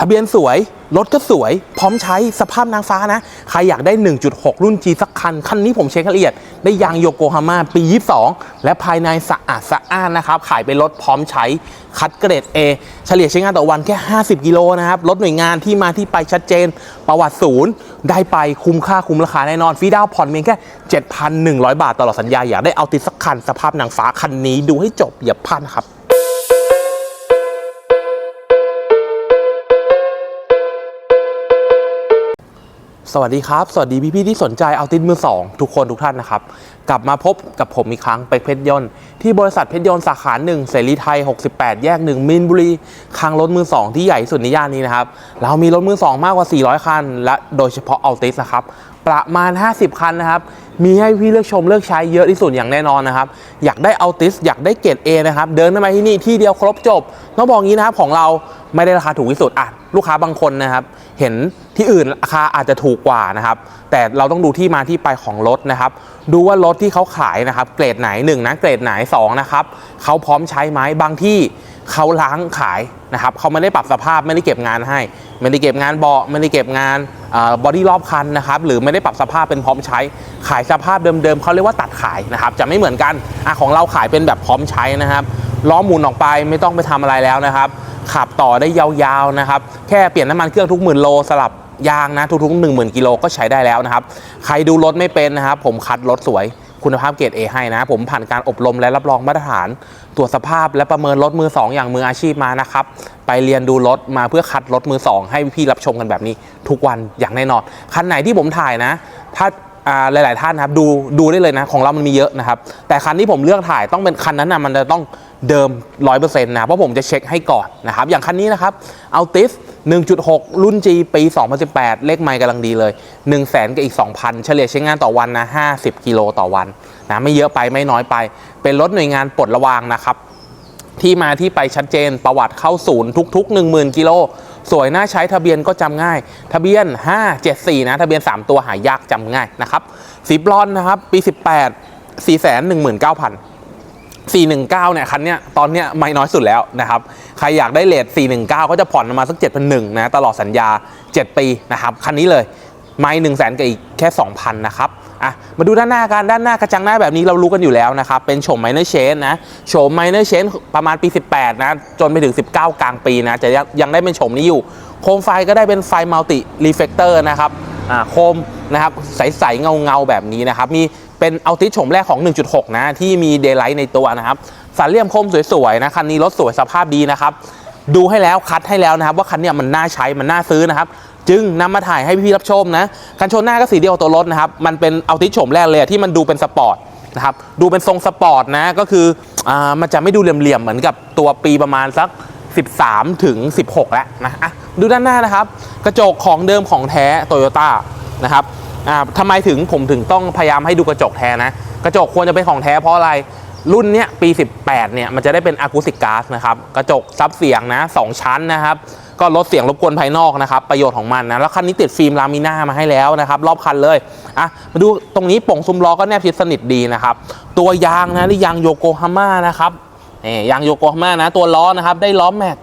ทะเบียนสวย รถก็สวย พร้อมใช้สภาพนางฟ้านะ ใครอยากได้ 1.6 รุ่น G สักคัน คันนี้ผมเช็คละเอียด ได้ยางโยโกฮาม่าปี 22 และภายในสะอาดสะอ้านนะครับ ขายเป็นรถพร้อมใช้ คัดเกรด A เฉลี่ยใช้งานต่อวันแค่ 50 กิโลนะครับ รถหน่วยงานที่มาที่ไปชัดเจน ประวัติศูนย์ ได้ไปคุ้มค่าคุ้มราคาแน่นอนฟรีดาวน์ผ่อนเพียงแค่ 7,100 บาทตลอดสัญญา อยากได้เอาติดสักคัน สภาพนางฟ้าคันนี้ดูให้จบอย่าพลาดครับ สวัสดีครับ สวัสดีพี่ๆที่สนใจเอาติดมือสองทุกคนทุกท่านนะครับ กลับมาพบกับผมอีกครั้งไปกเพชรยนต์ที่บริษัทเพชรยนต์สาขาหนึ่งเสรีไทย 68 แยก 1 มินบุรีคลังรถมือสองที่ใหญ่สุดในย่านนี้นะครับ เรามีรถมือสองมากกว่า 400 คัน และโดยเฉพาะเอาติสนะครับ ประมาณ 50 คันนะครับ มีให้พี่เลือกชมเลือกใช้เยอะที่สุดอย่างแน่นอนนะครับ อยากได้เอาติสอยากได้เกรด A นะครับเดินเข้ามาที่นี่ที่เดียวครบจบต้องบอกงี้นะครับของเราไม่ได้ราคาถูกที่สุดอะ ลูกค้าบางคนนะครับ เห็นที่อื่นราคาอาจจะถูกกว่านะครับ แต่เราต้องดูที่มาที่ไปของรถนะครับ ดูว่ารถที่เขาขายนะครับ เกรดไหนหนึ่งนะเกรดไหนสองนะครับเขาพร้อมใช้ไหมบางที่เขาล้างขายนะครับเขาไม่ได้ปรับสภาพไม่ได้เก็บงานให้ ไม่ได้เก็บงานเบาะไม่ได้เก็บงานบอดี้รอบคันนะครับหรือไม่ได้ปรับสภาพเป็นพร้อมใช้ ขายสภาพเดิมๆเขาเรียกว่าตัดขายนะครับ จะไม่เหมือนกันอของเราขายเป็นแบบพร้อมใช้นะครับล้อหมุนออกไปไม่ต้องไปทำอะไรแล้วนะครับ ขับต่อได้ยาวๆนะครับ แค่เปลี่ยนน้ำมันเครื่องทุกหมื่นโลสลับยางนะทุกๆ1 0,000กิโลก็ใช้ได้แล้วนะครับ ใครดูรถไม่เป็นนะครับ ผมคัดรถสวยคุณภาพเกรด A ให้นะผมผ่านการอบรมและรับรองมาตรฐาน ตรวจสภาพและประเมินรถมือ 2 อย่างมืออาชีพมานะครับ ไปเรียนดูรถมาเพื่อคัดรถมือ 2 ให้พี่รับชมกันแบบนี้ ทุกวันอย่างแน่นอน คันไหนที่ผมถ่ายนะ ถ้าอ่า หลาย ๆ ท่านนะครับดูดูได้เลยนะของเรามันมีเยอะนะครับ แต่คันที่ผมเลือกถ่ายต้องเป็นคันนั้นนะมันจะต้องเดิม 100%นะเพราะผมจะเช็คให้ก่อนนะครับอย่างคันนี้นะครับเอาติส1.6 รุ่น G ปี 2018 เลขไมล์กำลังดีเลย 1 0 0 0 0แกับอีก 2,000 เฉลี่ยใช้งานต่อวันนะ 50 กิโลต่อวันนะไม่เยอะไปไม่น้อยไป เป็นรถหน่วยงานปลดระวางนะครับ ที่มาที่ไปชัดเจนประวัติเข้าศูนย์ทุก ๆ 10,000 กิโล สวยน่าใช้ทะเบียนก็จำง่าย ทะเบียน 574 นะ ทะเบียน 3 ตัวหายากจำง่ายนะครับ สีบลอนนะครับ ปี 18 419,000 419 เนี่ย คันเนี้ยตอนเนี้ยไม่น้อยสุดแล้วนะครับ ใครอยากได้เลท419 ก็จะผ่อนมาสัก7,100นะ ตลอดสัญญา 7 ปีนะครับ คันนี้เลย ไม่1 0 0 0 0แสนกับอีกแค่ 2,000 นะครับ อะมาดูด้านหน้ากันด้านหน้ากระจังหน้าแบบนี้เรารู้กันอยู่แล้วนะครับ เป็นโฉมไมเนอร์เชนนะโฉมไมเนอร์เชนประมาณปี 18 นะ จนไปถึง 19 กลางปีนะ จะยังได้เป็นโฉมนี้อยู่ โคมไฟก็ได้เป็นไฟมัลติรีเฟกเตอร์นะครับอ่าโคมนะครับใสๆเงาเงาๆแบบนี้นะครับ มีเป็นเอาติสโฉมแรกของ 1.6 นะ ที่มีเดย์ไลท์ในตัวนะครับสันเหลี่ยมคมสวยๆนะคันนี้รถสวยสภาพดีนะครับดูให้แล้วคัดให้แล้วนะครับ ว่าคันนี้มันน่าใช้มันน่าซื้อนะครับ จึงนำมาถ่ายให้พี่ๆรับชมนะกันชนหน้าก็สีเดียวกับตัวรถนะครับ มันเป็นเอาติสโฉมแรกเลยที่มันดูเป็นสปอร์ตนะครับดูเป็นทรงสปอร์ตนะก็คืออ่ามันจะไม่ดูเหลี่ยมๆเหมือนกับตัวปีประมาณสัก 13 ถึง 16 แล้วนะอะดูด้านหน้านะครับ กระจกของเดิมของแท้โตโยต้านะครับอ่าทำไมถึงผมถึงต้องพยายามให้ดูกระจกแท้นะ กระจกควรจะเป็นของแท้เพราะอะไร รุ่นเนี้ยปี 18 เนี่ย มันจะได้เป็นอะคูสติกกาซนะครับ กระจกซับเสียงนะ 2 ชั้นนะครับ ก็ลดเสียงรบกวนภายนอกนะครับ ประโยชน์ของมันนะ แล้วคันนี้ติดฟิล์มลามิน่ามาให้แล้วนะครับ รอบคันเลย อะ มาดูตรงนี้ป่งซุ้มล้อก็แนบชิดสนิทดีนะครับ ตัวยางนะนี่ยางโยโกฮาม่านะครับนี่ยางโยโกฮาม่านะ ตัวล้อนะครับ ได้ล้อแม็ก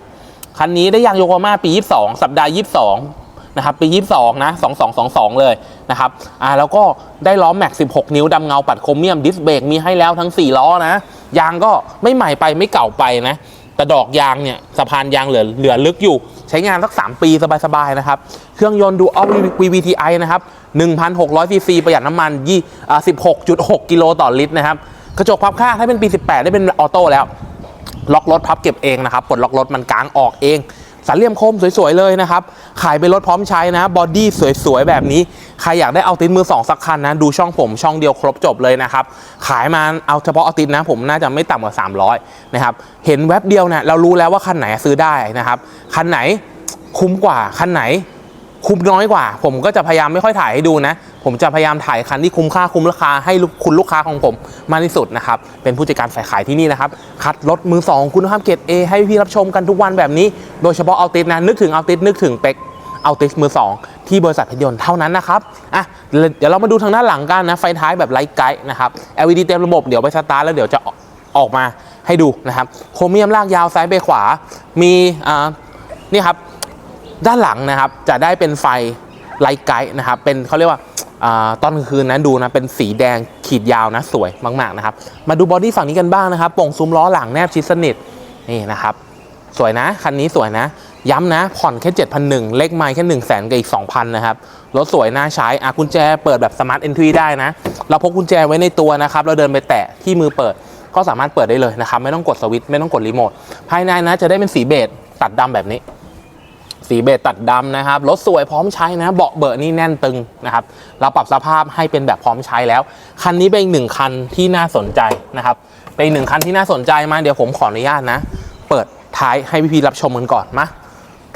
คันนี้ได้ยางโยโกฮาม่าปี 22 สัปดาห์ 22 นะครับปี 22 นะ 2222 เลยนะครับอ่าแล้วก็ได้ล้อแม็ก 16 นิ้วดำเงาปัดโครเมียมดิสเบรกมีให้แล้วทั้ง 4 ล้อนะ ยางก็ไม่ใหม่ไปไม่เก่าไปนะ แต่ดอกยางเนี่ยสะพานยางเหลือเหลือลึกอยู่ ใช้งานสัก 3 ปีสบายๆนะครับ เครื่องยนต์ดูออ VVTi นะครับ1,600ซีซีประหยัดน้ำมันยี่อ่า16.6 กิโลต่อลิตรนะครับกระจกพับข้างถ้าเป็นปี 18 ได้เป็นออโต้แล้ว ล็อกรถพับเก็บเองนะครับปลดล็อกรถมันกางออกเอง สันเหลี่ยมคมสวยๆเลยนะครับ ขายเป็นรถพร้อมใช้นะ บอดี้สวยๆแบบนี้ ใครอยากได้เอาติดมือสองสักคันนะ ดูช่องผมช่องเดียวครบจบเลยนะครับ ขายมาเอาเฉพาะเอาติดนะ ผมน่าจะไม่ต่ำกว่า 300นะครับ เห็นแว็บเดียวเนี่ยเรารู้แล้วว่าคันไหนซื้อได้นะครับ คันไหนคุ้มกว่า คันไหน คุ้มน้อยกว่า ผมก็จะพยายามไม่ค่อยถ่ายให้ดูนะ ผมจะพยายามถ่ายคันที่คุ้มค่าคุ้มราคาให้คุณลูกค้าของผมมากที่สุดนะครับ เป็นผู้จัดการฝ่ายขายที่นี่นะครับ คัดรถมือ 2 คุณภาพเกรด A ให้พี่รับชมกันทุกวันแบบนี้ โดยเฉพาะเอาติสนะ นึกถึงเอาติสนึกถึงเป็กเอาติสมือ 2 ที่บริษัทเพชรยนต์เท่านั้นนะครับ อะ เดี๋ยวเรามาดูทางด้านหลังกันนะ ไฟท้ายแบบไลท์ไกด์นะครับ LED เต็มระบบ เดี๋ยวไปสตาร์ทแล้วเดี๋ยวจะออกมาให้ดูนะครับ โครเมียมลากยาวซ้ายไปขวา มี อ่า นี่ครับ ด้านหลังนะครับจะได้เป็นไฟไลท์ไกด์นะครับเป็นเขาเรียกว่าอตอนกลางคืนนะดูนะเป็นสีแดงขีดยาวนะสวยมากๆนะครับมาดูบอดี้ฝั่งนี้กันบ้างนะครับโป่งซุ้มล้อหลังแนบชิดสนิทนี่นะครับสวยนะคันนี้สวยนะ ย้ำนะผ่อนแค่7,100เลขไมล์แค่1 0 0 0 0แสนกับอีก 2,000นะครับรถสวยน่าใช้อะกุญแจเปิดแบบสมาร์ทเอนทรีได้นะ เราพกกุญแจไว้ในตัวนะครับ เราเดินไปแตะที่มือเปิดก็สามารถเปิดได้เลยนะครับ ไม่ต้องกดสวิตช์ไม่ต้องกดรีโมทภายในนะจะได้เป็นสีเบจตัดดำแบบนี้ สีเบจตัดดำนะครับรถสวยพร้อมใช้นะ เบาะเบอะนี่แน่นตึงนะครับเราปรับสภาพให้เป็นแบบพร้อมใช้แล้ว คันนี้เป็นอีกหนึ่งคันที่น่าสนใจนะครับ เป็นอีกหนึ่งคันที่น่าสนใจมาเดี๋ยวผมขออนุญาตนะ เปิดท้ายให้พี่ๆรับชมกันก่อนมา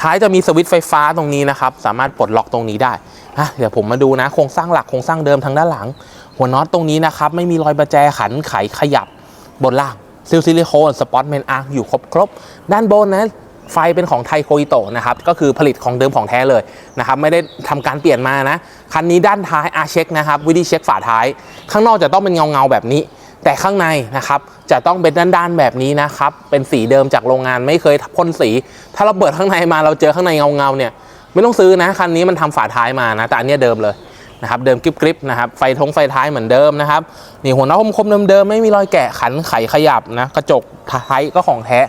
ท้ายจะมีสวิตช์ไฟฟ้าตรงนี้นะครับ สามารถปลดล็อกตรงนี้ได้อะเดี๋ยวผมมาดูนะ โครงสร้างหลักโครงสร้างเดิมทางด้านหลัง หัวน็อตตรงนี้นะครับ ไม่มีรอยประแจขันไขขยับบนล่างซิลซิลิโคนสปอตเมนอาร์อยู่ครบครบๆด้านบนนะ ไฟเป็นของไทโคอิโตะนะครับก็คือผลิตของเดิมของแท้เลยนะครับไม่ได้ทำการเปลี่ยนมานะคันนี้ด้านท้ายอาเช็คนะครับวิธีเช็คฝาท้าย ข้างนอกจะต้องเป็นเงาเงาแบบนี้ แต่ข้างในนะครับจะต้องเป็นด้านๆแบบนี้นะครับเป็นสีเดิมจากโรงงานไม่เคยพ่นสี ถ้าเราเปิดข้างในมาเราเจอข้างในเงาๆเนี่ยไม่ต้องซื้อนะคันนี้มันทำฝาท้ายมานะแต่อันนี้เดิมเลยนะครับเดิมกริบๆนะครับไฟทงไฟท้ายเหมือนเดิมนะครับนี่หัวน็อตคมๆเดิมๆไม่มีรอยแกะขันไขขยับนะกระจกท้ายก็ของแท้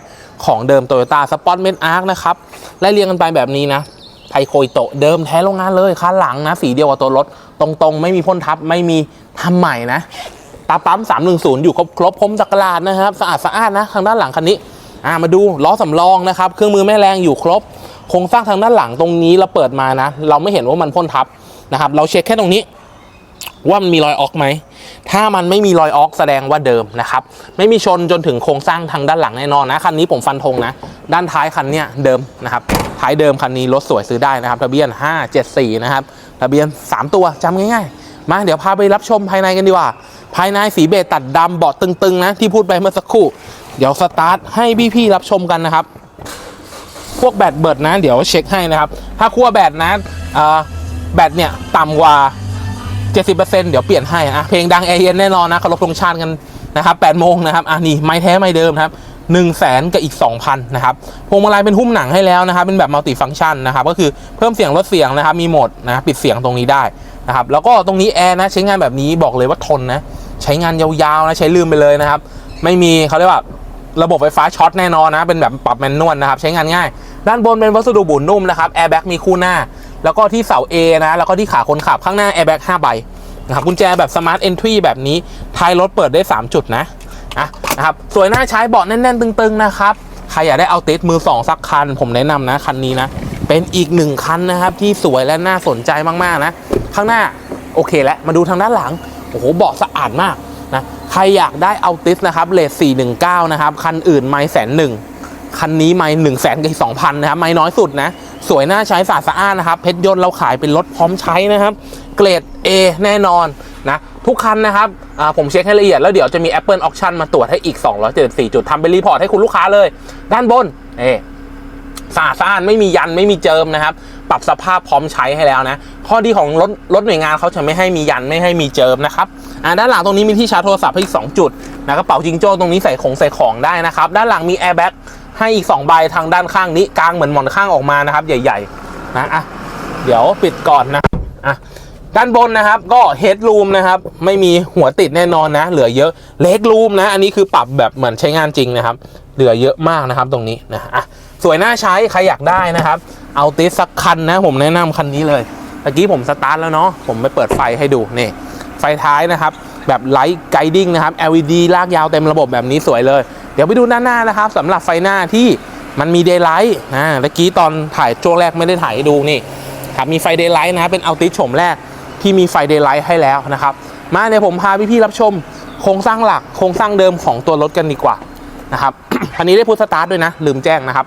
ของเดิมโตโยต้าสปอตเมนอาร์คนะครับไล่เรียงกันไปแบบนี้นะไทโคอิโตะเดิมแท้โรงงานเลยคันหลังนะ สีเดียวกับตัวรถ ตรงๆ ไม่มีพ่นทับไม่มีทำใหม่นะตาปั๊ม 310 อยู่ครบครบพรมจักรลาดนะครับ สะอาดสะอาดนะ ทางด้านหลังคันนี้อ่ามาดูล้อสำรองนะครับ เครื่องมือแม่แรงอยู่ครบโครงสร้างทางด้านหลังตรงนี้เราเปิดมานะ เราไม่เห็นว่ามันพ่นทับนะครับ เราเช็คแค่ตรงนี้ ว่ามันมีรอยออกไหม ถ้ามันไม่มีรอยออกแสดงว่าเดิมนะครับ ไม่มีชนจนถึงโครงสร้างทางด้านหลังแน่นอนนะ คันนี้ผมฟันธงนะ ด้านท้ายคันเนี้ยเดิมนะครับ ท้ายเดิมคันนี้รถสวยซื้อได้นะครับ ทะเบียน 574 นะครับ ทะเบียน 3 ตัวจำง่ายๆ มาเดี๋ยวพาไปรับชมภายในกันดีกว่า ภายในสีเบจตัดดำเบาะตึงๆนะที่พูดไปเมื่อสักครู่ เดี๋ยวสตาร์ทให้พี่ๆรับชมกันนะครับ พวกแบตเบิดนะ เดี๋ยวเช็คให้นะครับ ถ้าคั่วแบตนะอ่อแบตเนี่ยต่ำกว่า 70%เดี๋ยวเปลี่ยนให้อะเพลงดังแอร์เย็นแน่นอนนะเคารพธงชาติกันนะครับ8โมงนะครับอะนี่ไม้แท้ไม้เดิมครับ1 0 0 0 0แสนกับอีก 2,000นะครับพวงมาลัยเป็นหุ้มหนังให้แล้วนะครับ เป็นแบบมัลติฟัง c t ชันนะครับ ก็คือเพิ่มเสียงลดเสียงนะครับ มีโหมดนะปิดเสียงตรงนี้ได้นะครับ แล้วก็ตรงนี้แอร์นะใช้งานแบบนี้บอกเลยว่าทนนะ ใช้งานยาวๆนะ ใช้ลืมไปเลยนะครับ ไม่มีเขาเรียกว่าระบบไฟฟ้าช็อตแน่นอนนะ เป็นแบบปรับแมนนวลนะครับ ใช้งานง่าย ด้านบนเป็นวัสดุบุ๋นุ่มนะครับ แอร์แบ็กมีคู่หน้า แล้วก็ที่เสา A นะ แล้วก็ที่ขาคนขับข้างหน้าแอร์แบ็ก5ใบนะครับกุญแจแบบสมาร์ทเอนทรีแบบนี้ท้ายรถเปิดได้ 3 จุดนะอะนะครับสวยน่าใช้เบาะแน่น ๆ ตึง ๆ นะครับ ใครอยากได้เอาติสมือ 2 สักคัน ผมแนะนำนะ คันนี้นะ เป็นอีกหนึ่งคันนะครับ ที่สวยและน่าสนใจมาก ๆ นะ ข้างหน้าโอเคแล้วมาดูทางด้านหลัง โอ้โหเบาะสะอาดมากนะใครอยากได้เอาติสนะครับเลท419 นะครับ คันอื่นไม่แสนหนึ่ง คันนี้ไม่หนึ่งแสนกับสองพันนะครับไม่น้อยสุดนะสวยน่าใช้สะอาดสะอ้านนะครับเพชรยนต์เราขายเป็นรถพร้อมใช้นะครับ เกรด A แน่นอนนะทุกคันนะครับผมเช็คให้ละเอียดแล้วเดี๋ยวจะมี Apple Auction มาตรวจให้อีก 274 จุดทำเป็นรีพอร์ตให้คุณลูกค้าเลย ด้านบนเอสะอาดสะอ้านไม่มียันไม่มีเจิมนะครับ ปรับสภาพพร้อมใช้ให้แล้วนะ ข้อดีของรถรถหน่วยงานเขาจะไม่ให้มียันไม่ให้มีเจิมนะครับด้านหลังตรงนี้มีที่ชาร์จโทรศัพท์ให้อีก 2 จุดนะกระเป๋าจิงโจ้ตรงนี้ใส่ของใส่ของได้นะครับ ด้านหลังมีแอร์แบ็ก ให้อีก2ใบทางด้านข้างนี้กลางเหมือนหมอนข้างออกมานะครับ ใหญ่ๆนะอะเดี๋ยวปิดก่อนนะอะด้านบนนะครับก็เฮดรูมนะครับ ไม่มีหัวติดแน่นอนนะ เหลือเยอะเล็กรูมนะ อันนี้คือปรับแบบเหมือนใช้งานจริงนะครับ เหลือเยอะมากนะครับตรงนี้นะอะสวยน่าใช้ใครอยากได้นะครับ เอาติสสักคันนะ ผมแนะนำคันนี้เลยเมื่อกี้ผมสตาร์ทแล้วเนาะผมไปเปิดไฟให้ดูนี่ไฟท้ายนะครับ แบบไลท์ไกดิ้งนะครับ LED ลากยาวเต็มระบบแบบนี้สวยเลย เดี๋ยวไปดูด้านหน้านะครับสำหรับไฟหน้าที่มันมีเดย์ไลท์นะเมื่อกี้ตอนถ่ายช่วงแรกไม่ได้ถ่ายดูนี่ครับมีไฟเดย์ไลท์นะเป็นเอาติสโฉมแรกที่มีไฟเดย์ไลท์ให้แล้วนะครับ มาเดี๋ยผมพาพี่ๆรับชมโครงสร้างหลักโครงสร้างเดิมของตัวรถกันดีกว่านะครับคันนี้ได้พุทสตาร์ทด้วยนะ ลืมแจ้งนะครับ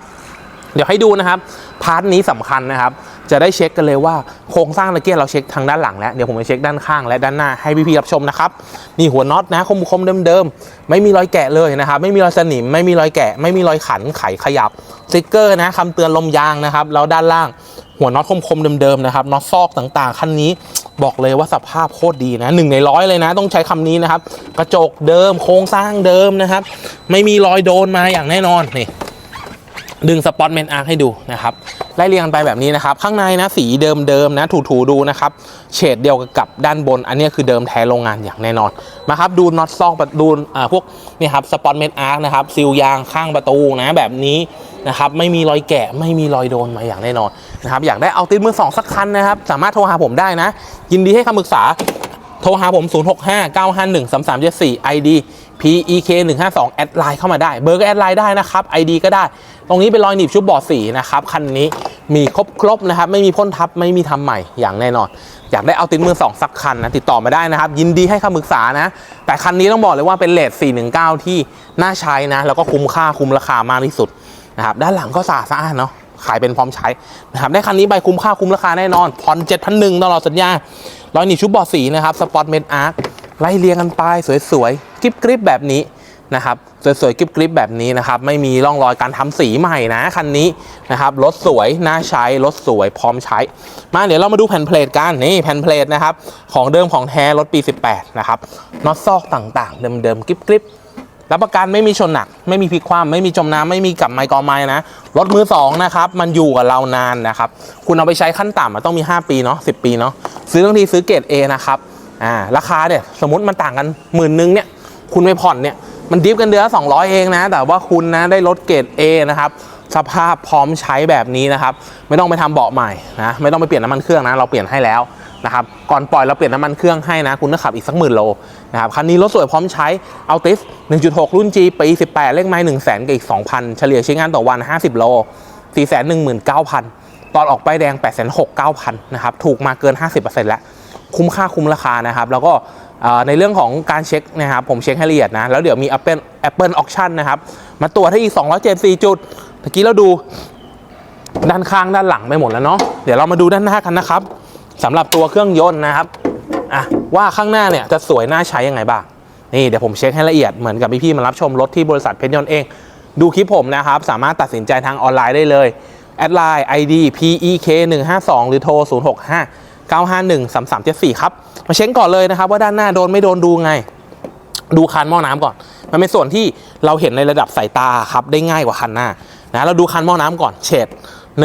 เดี๋ยวให้ดูนะครับ พาร์ทนี้สำคัญนะครับ จะได้เช็คกันเลยว่าโครงสร้างตะเกียเราเช็คทางด้านหลังแล้วเดี๋ยวผมจะเช็คด้านข้างและด้านหน้าให้พี่ๆรับชมนะครับนี่หัวน็อตนะคมคมเดิมๆไม่มีรอยแกะเลยนะครับไม่มีรอยสนิม ไม่มีรอยแกะ ไม่มีรอยขันไขขยับสติ๊กเกอร์นะคำเตือนลมยางนะครับแล้วด้านล่างหัวน็อตคมๆเดิมๆนะครับน็อตซอกต่างๆ คันนี้บอกเลยว่าสภาพโคตรดีนะหนึ่งในร้อยเลยนะ ต้องใช้คำนี้นะครับ กระจกเดิมโครงสร้างเดิมนะครับ ไม่มีรอยโดนมาอย่างแน่นอนนี่ ดึงสปอตเมนอาร์ให้ดูนะครับไล่เรียงกันไปแบบนี้นะครับ ข้างในนะสีเดิมๆนะถูๆดูนะครับเฉดเดียวกับด้านบน อันนี้คือเดิมแท้โรงงานอย่างแน่นอนมาครับดูน็อตซอกประดูอ่าพวกนี่ครับสปอตเมนอาร์นะครับซีลยางข้างประตูนะแบบนี้นะครับไม่มีรอยแกะไม่มีรอยโดนมาอย่างแน่นอนนะครับอยากได้เอาติดมือสองสักคันนะครับ สามารถโทรหาผมได้นะ ยินดีให้คำปรึกษา โทรหาผม 065 951 3374 ID PEK 152แอดไลน์เข้ามาได้ เบอร์ก็แอดไลน์ได้นะครับ ID ก็ได้ ตรงนี้เป็นรอยหนีบชุบบอดสีนะครับคันนี้มีครบครบนะครับ ไม่มีพ่นทับไม่มีทำใหม่อย่างแน่นอน อยากได้เอาติดมือสองสักคันนะ ติดต่อมาได้นะครับ ยินดีให้คำปรึกษานะ แต่คันนี้ต้องบอกเลยว่าเป็นเลท419 ที่น่าใช้นะ แล้วก็คุ้มค่าคุ้มราคามากที่สุดนะครับด้านหลังก็สะอาดสะอานเนาะขายเป็นพร้อมใช้นะครับได้คันนี้ไปคุ้มค่าคุ้มราคาแน่นอนผ่อน7,001ตลอดสัญญา ร้อยหนีชุบบอร์ดสีนะครับสปอตเมดอาร์คไล่เรียงกันไปสวยๆกริบกริบแบบนี้นะครับสวยๆกริบกริบแบบนี้นะครับไม่มีร่องรอยการทำสีใหม่นะคันนี้นะครับรถสวยน่าใช้รถสวยพร้อมใช้ มาเดี๋ยวเรามาดูแผ่นเพลทกันนี่แผ่นเพลทนะครับของเดิมของแท้รถปี 18 นะครับน็อตซอกต่างๆ เดิมๆกริบกริบ รับประกันไม่มีชนหนัก ไม่มีพลิกคว่ำไม่มีจมน้ำไม่มีกับไม้กอไม้นะรถมือสองนะครับมันอยู่กับเรานานนะครับคุณเอาไปใช้ขั้นต่ำมันต้องมี 5 ปีเนาะ10 ปีเนาะซื้อบางทีซื้อเกรด A นะครับอ่าราคาเนี่ยสมมติมันต่างกันหมื่นนึงเนี่ยคุณไปผ่อนเนี่ยมันดิฟกันเดือนละ200 เองนะ แต่ว่าคุณนะได้รถเกรด A นะครับสภาพพร้อมใช้แบบนี้นะครับ ไม่ต้องไปทำเบาะใหม่นะไม่ต้องไปเปลี่ยนน้ำมันเครื่องนะเราเปลี่ยนให้แล้ว นะครับก่อนปล่อยเราเปลี่ยนน้ำมันเครื่องให้นะ คุณต้องขับอีกสักหมื่นโลนะครับคันนี้รถสวยพร้อมใช้เอาติส1.6 รุ่น G ปี 18 เลขไม้1 0 0 0 0กับอีก 2,000 เฉลี่ยใช้งานต่อวัน 50 โล 419,000 ตอนออกป้ายแดง 869,000 นะครับ ถูกมาเกิน 50%แล้ว คุ้มค่าคุ้มราคานะครับ แล้วก็ในเรื่องของการเช็คนะครับ ผมเช็คให้ละเอียดนะ แล้วเดี๋ยวมี Apple Apple Auction นะครับ มาตรวจให้อีก 274 จุดเมื่อกี้เราดูด้านข้างด้านหลังไปหมดแล้วเนาะเดี๋ยวเรามาดูด้านหน้ากันนะครับ สำหรับตัวเครื่องยนต์นะครับอะว่าข้างหน้าเนี่ยจะสวยน่าใช้ยังไงบ้าง นี่เดี๋ยวผมเช็คให้ละเอียดเหมือนกับพี่ๆมารับชมรถที่บริษัทเพชรยนต์เอง ดูคลิปผมนะครับ สามารถตัดสินใจทางออนไลน์ได้เลยแอดไลน์ ID PEK 1 5 2หรือโทร 065 951 3374 ครับ มาเช็คก่อนเลยนะครับ ว่าด้านหน้าโดนไม่โดนดูไง ดูคันหม้อน้ำก่อน มันเป็นส่วนที่เราเห็นในระดับสายตาครับ ได้ง่ายกว่าคันหน้านะเราดูคันหม้อน้ำก่อนเฉด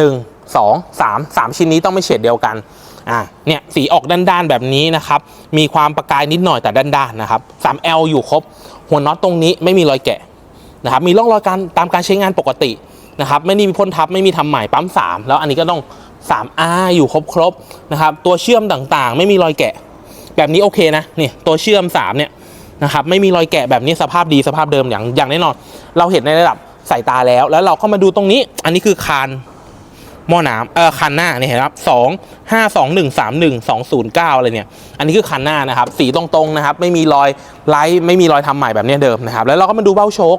1 2 3 3 ชิ้นนี้ต้องไม่เฉดเดียวกัน อ่าเนี่ยสีออกด้านๆแบบนี้นะครับ มีความประกายนิดหน่อยแต่ด้านๆนะครับ 3L อยู่ครบ หัวน็อตตรงนี้ไม่มีรอยแกะนะครับ มีร่องรอยการตามการใช้งานปกตินะครับ ไม่ได้มีพ่นทับไม่มีทำใหม่ปั๊ม 3 แล้วอันนี้ก็ต้อง 3R อยู่ครบๆนะครับ ตัวเชื่อมต่างๆ ไม่มีรอยแกะ แบบนี้โอเคนะนี่ตัวเชื่อม 3 เนี่ยนะครับไม่มีรอยแกะแบบนี้สภาพดีสภาพเดิมอย่างอย่างแน่นอน เราเห็นในระดับสายตาแล้ว แล้วเราก็มาดูตรงนี้ อันนี้คือคาน หม้อน้ำเออคันหน้าเนี่เห็นไหมครับสองห้าสองหนึ่งสามหนึ่งสองศูนย์เก้าอะไรเนี่ย อันนี้คือคันหน้านะครับ สีตรงๆนะครับ ไม่มีรอยไลท์ไม่มีรอยทำใหม่แบบนี้เดิมนะครับ แล้วเราก็มาดูเบ้าโชค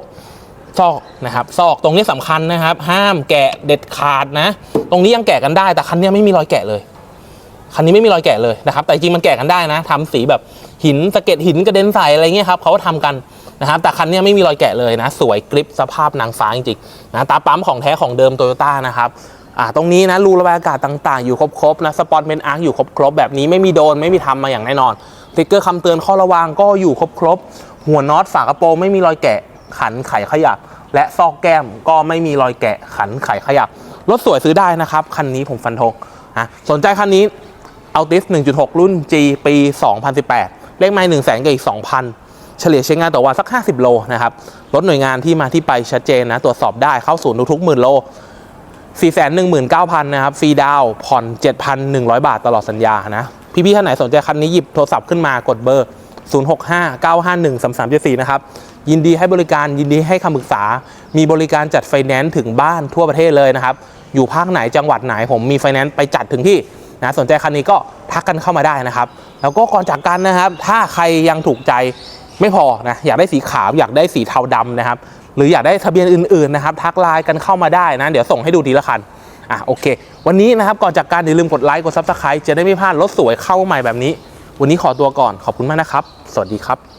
ซอกนะครับ ซอกตรงนี้สำคัญนะครับ ห้ามแกะเด็ดขาดนะ ตรงนี้ยังแกะกันได้ แต่คันนี้ไม่มีรอยแกะเลยคันนี้ไม่มีรอยแกะเลยนะครับ แต่จริงมันแกะกันได้นะทำสีแบบหินสะเก็ดหินกระเด็นใส่อะไรเงี้ยครับเขาก็ทำกันนะครับ แต่คันนี้ไม่มีรอยแกะเลยนะ สวยกริปสภาพนางฟ้าจริงๆนะตาปั๊มของแท้ของเดิมโตโยต้านะครับ อ่าตรงนี้นะรูระบายอากาศต่างๆ อยู่ครบๆนะสปอตเมนอาร์อยู่ครบๆแบบนี้ไม่มีโดนไม่มีทำมาอย่างแน่นอนติ๊กเกอร์คำเตือนข้อระวังก็อยู่ครบๆหัวน็อตฝากระโปรงไม่มีรอยแกะขันไขขยับ และซอกแก้มก็ไม่มีรอยแกะขันไขขยับรถสวยซื้อได้นะครับ คันนี้ผมฟันธงนะสนใจคันนี้เอาติส1.6 รุ่น G ปี 2018 เลขไม้1 0 0 0 0แสนกับอีก 2,000 เฉลี่ยใช้งานต่อวันสัก 50 โลนะครับ รถหน่วยงานที่มาที่ไปชัดเจนนะ ตรวจสอบได้เข้าศูนย์ทุกๆหมื่นโล 419,000 นะครับฟรีดาวผ่อน 7,100 บาทตลอดสัญญานะ พี่ๆท่านไหนสนใจคันนี้หยิบโทรศัพท์ขึ้นมากดเบอร์ 0659513374 นะครับ ยินดีให้บริการยินดีให้คำปรึกษา มีบริการจัดไฟแนนซ์ถึงบ้านทั่วประเทศเลยนะครับ อยู่ภาคไหนจังหวัดไหนผมมีไฟแนนซ์ไปจัดถึงที่นะสนใจคันนี้ก็ทักกันเข้ามาได้นะครับ แล้วก็ก่อนจากกันนะครับ ถ้าใครยังถูกใจไม่พอนะอยากได้สีขาวอยากได้สีเทาดำนะครับ หรืออยากได้ทะเบียนอื่นๆนะครับทักไลน์กันเข้ามาได้นะเดี๋ยวส่งให้ดูทีละคันอะโอเค วันนี้นะครับก่อนจากการอย่าลืมกดไลค์กดซับสไครต์จะได้ไม่พลาดรถสวยเข้าใหม่แบบนี้ วันนี้ขอตัวก่อนขอบคุณมากนะครับ สวัสดีครับ